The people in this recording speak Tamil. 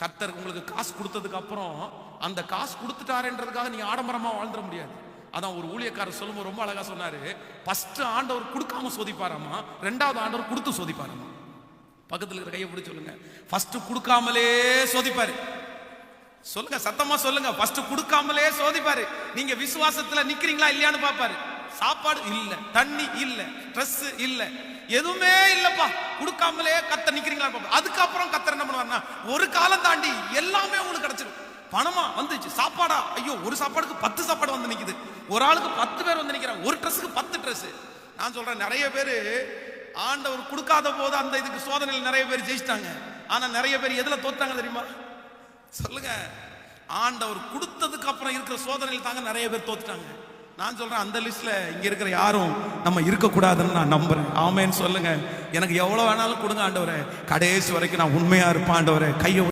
கர்த்தர் உங்களுக்கு காசு கொடுத்ததுக்கு அப்புறம் அந்த காசு கொடுத்துட்டாருன்றதுக்காக நீ ஆடம்பரமா வாழ்ந்துட முடியாது. அதான் ஒரு ஊழியக்காரர் சொல்லும்போது ரொம்ப அழகா சொன்னாரு. ஃபர்ஸ்ட் ஆண்டவர் கொடுக்காம சோதிப்பாராமா? ரெண்டாவது ஆண்டவர் கொடுத்து சோதிப்பாராமா? பக்கத்துல இருக்கிற கையை பிடிச்சி சொல்லுங்க. ஃபர்ஸ்ட் கொடுக்காமலே சோதிப்பாரு. சொல்லுங்க சத்தமா சொல்லுங்க. ஃபர்ஸ்ட் கொடுக்காமலே சோதிப்பாரு. நீங்க விசுவாசத்துல நிக்கிறீங்களா இல்லையான்னு பாப்பாரு சாப்பாடு இல்ல தண்ணி இல்ல ஸ்ட்ரெஸ் இல்ல. எதுவுமே இல்லப்பா. கொடுக்காமலே கத்த நிக்கிறீங்களா பாப்பா அதுக்கப்புறம் கத்தர் ஒரு காலம் தாண்டி எல்லாமே உங்களுக்கு கிடைச்சிடும் பணமா வந்துச்சு சாப்பாடா? ஐயோ ஒரு சாப்பாடுக்கு பத்து சாப்பாடு வந்து நிக்குது. ஒரு ஆளுக்கு பத்து பேர் வந்து நிக்கிறாங்க. ஒரு ட்ரெஸ்ஸுக்கு பத்து ட்ரெஸ் நான் சொல்றேன் நிறைய பேர் ஆண்டவர் கொடுக்காத போது அந்த இதுக்கு சோதனையில் நிறைய பேர் ஜெயிச்சிட்டாங்க. ஆனா நிறைய பேர் எதுல தோத்தாங்க தெரியுமா? சொல்லுங்க. ஆண்டவர் கொடுத்ததுக்கு அப்புறம் இருக்கிற சோதனையில் தாங்க நிறைய பேர் தோத்துட்டாங்க. நான் சொல்றேன் அந்த லிஸ்ட்ல இங்க இருக்கிற யாரும் நம்ம இருக்கக்கூடாதுன்னு நான் நம்புறேன். ஆமேன்னு சொல்லுங்க. எனக்கு எவ்வளவு வேணாலும் கொடுங்க ஆண்டவரே. கடைசி வரைக்கும் நான் உண்மையா இருப்பேன் ஆண்டவரே. கையை